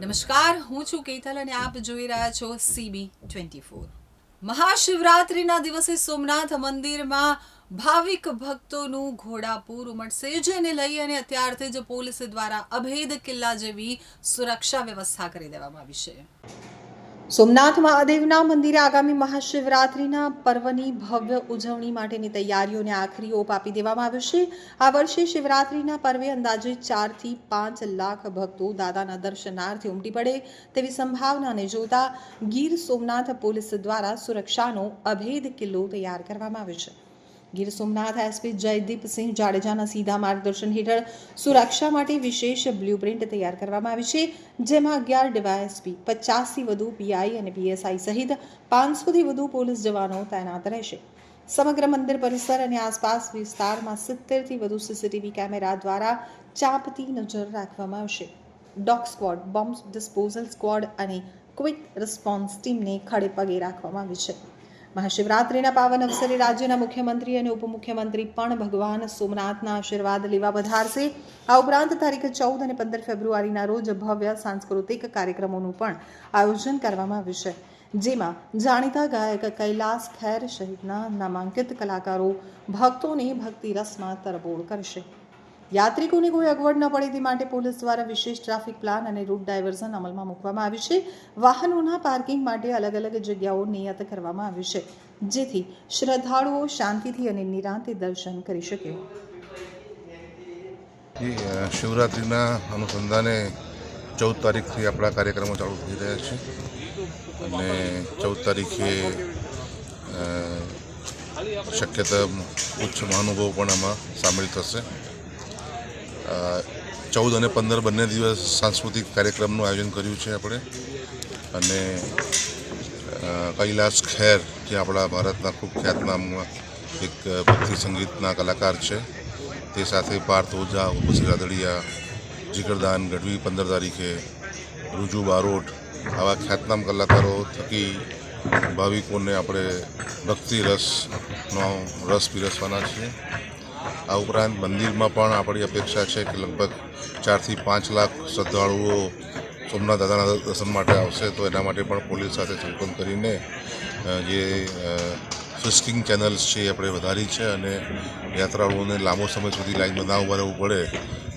નમસ્કાર, હું છું કેતલ અને આપ જોઈ રહ્યા છો સીબી ટ્વેન્ટી ફોર મહાશિવરાત્રિના દિવસે સોમનાથ મંદિરમાં ભાવિક ભક્તોનું ઘોડાપૂર ઉમટશે, જેને લઈ અને અત્યારથી જ પોલીસ દ્વારા અભેદ કિલ્લા જેવી સુરક્ષા વ્યવસ્થા કરી દેવામાં આવી છે. સોમનાથ મહાદેવના મંદિરે આગામી મહાશિવરાત્રિના પર્વની ભવ્ય ઉજવણી માટેની તૈયારીઓને આખરી ઓપ આપી દેવામાં આવ્યો છે. આ વર્ષે શિવરાત્રિના પર્વે અંદાજે ચારથી પાંચ લાખ ભક્તો દાદાના દર્શનાર્થે ઉમટી પડે તેવી સંભાવનાને જોતા ગીર સોમનાથ પોલીસ દ્વારા સુરક્ષાનો અભેદ કિલ્લો તૈયાર કરવામાં આવ્યો છે. ગીર સોમનાથ એસપી જયદીપસિંહ જાડેજાના સીધા માર્ગદર્શન હેઠળ સુરક્ષા માટે વિશેષ બ્લુપ્રિન્ટ તૈયાર કરવામાં આવી છે, જેમાં અગિયાર ડીવાયએસપી, પચાસથી વધુ પીઆઈ અને પીએસઆઈ સહિત પાંચસોથી વધુ પોલીસ જવાનો તૈનાત રહેશે. સમગ્ર મંદિર પરિસર અને આસપાસ વિસ્તારમાં સિત્તેરથી વધુ સીસીટીવી કેમેરા દ્વારા ચાંપતી નજર રાખવામાં આવશે. Dog squad, bomb disposal squad અને ક્વિક રિસ્પોન્સ ટીમને ખડે પગે રાખવામાં આવી છે. મહાશિવરાત્રિના પાવન અવસરે રાજ્યના મુખ્યમંત્રી અને ઉપમુખ્યમંત્રી પણ ભગવાન સોમનાથના આશીર્વાદ લેવા વધારશે આ ઉપરાંત તારીખ ચૌદ અને પંદર ફેબ્રુઆરીના રોજ ભવ્ય સાંસ્કૃતિક કાર્યક્રમોનું પણ આયોજન કરવામાં આવ્યું છે. જેમાં જાણીતા ગાયક કૈલાસ ખેર સહિતના નામાંકિત કલાકારો ભક્તોને ભક્તિ રસમાં તરબોળ કરશે. યાત્રિકોને કોઈ અગવડ ન પડે તે માટે પોલીસ દ્વારા વિશેષ ટ્રાફિક પ્લાન અને રૂટ ડાયવર્ઝન અમલમાં મૂકવામાં આવ્યું છે. વાહનોના પાર્કિંગ માટે અલગ અલગ જગ્યાઓ નિયત કરવામાં આવી છે, જેથી શ્રદ્ધાળુઓ શાંતિથી અને નિરાંતે દર્શન કરી શકે. શિવરાત્રિના અનુસંધાને ચૌદ તારીખથી આપણા કાર્યક્રમો ચાલુ થઈ રહ્યા છે. અને ચૌદ તારીખે શક્યતા ઉચ્ચ મહાનુભાવો પણ આમાં સામેલ થશે. ચૌદ અને પંદર બંને દિવસ સાંસ્કૃતિક કાર્યક્રમનું આયોજન કર્યું છે આપણે. અને કૈલાસ ખેર, જે આપણા ભારતના ખૂબ ખ્યાતનામ એક ભક્તિ સંગીતના કલાકાર છે, તે સાથે પાર્થ ઓઝા ઉપસી રાદડિયા, જીગરદાન, ગઢવી પંદર તારીખે, રૂજુ બારોટ આવા ખ્યાતનામ કલાકારો થકી ભાવિકોને આપણે ભક્તિ રસનો રસ પીરસવાના છીએ. આ ઉપરાંત મંદિરમાં પણ આપણી અપેક્ષા છે કે લગભગ ચારથી પાંચ લાખ શ્રદ્ધાળુઓ સોમનાથ દાદાના દર્શન માટે આવશે, તો એના માટે પણ પોલીસ સાથે સંકલન કરીને જે ફિસ્કિંગ ચેનલ્સ છે એ આપણે વધારી છે અને યાત્રાળુઓને લાંબો સમય સુધી લાઈનમાં ના ઊભા રહેવું પડે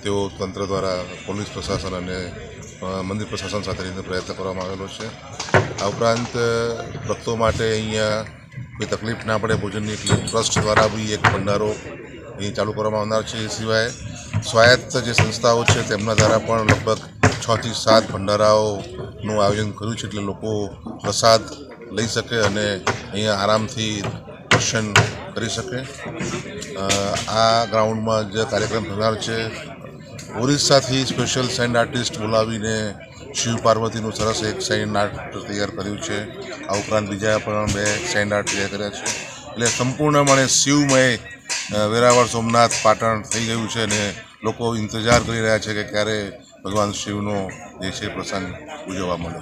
તેવો તંત્ર દ્વારા પોલીસ પ્રશાસન અને મંદિર પ્રશાસન સાથે રહીને પ્રયત્ન કરવામાં આવેલો છે. આ ઉપરાંત ભક્તો માટે અહીંયા કોઈ તકલીફ ના પડે, ભોજનની એટલે ટ્રસ્ટ દ્વારા બી એક ભંડારો અહીં ચાલુ કરવામાં આવનાર છે. એ સિવાય સ્વાયત્ત જે સંસ્થાઓ છે, તેમના દ્વારા પણ લગભગ છથી સાત ભંડારાઓનું આયોજન કર્યું છે એટલે લોકો પ્રસાદ લઈ શકે અને અહીંયા આરામથી દર્શન કરી શકે. આ ગ્રાઉન્ડમાં જે કાર્યક્રમ થનાર છે, ઓરિસ્સાથી સ્પેશિયલ સેન્ડ આર્ટિસ્ટ બોલાવીને શિવ પાર્વતીનું સરસ એક સેન્ડ આર્ટ તૈયાર કર્યું છે. આ ઉપરાંત બીજા પણ બે સેન્ડ આર્ટ તૈયાર કર્યા છે. એટલે સંપૂર્ણપણે શિવમય વેરાવળ સોમનાથ પાટણ થઈ ગયું છે અને લોકો ઇંતજાર કરી રહ્યા છે કે ક્યારે ભગવાન શિવનો જે છે પ્રસંગ ઉજવવા મળે.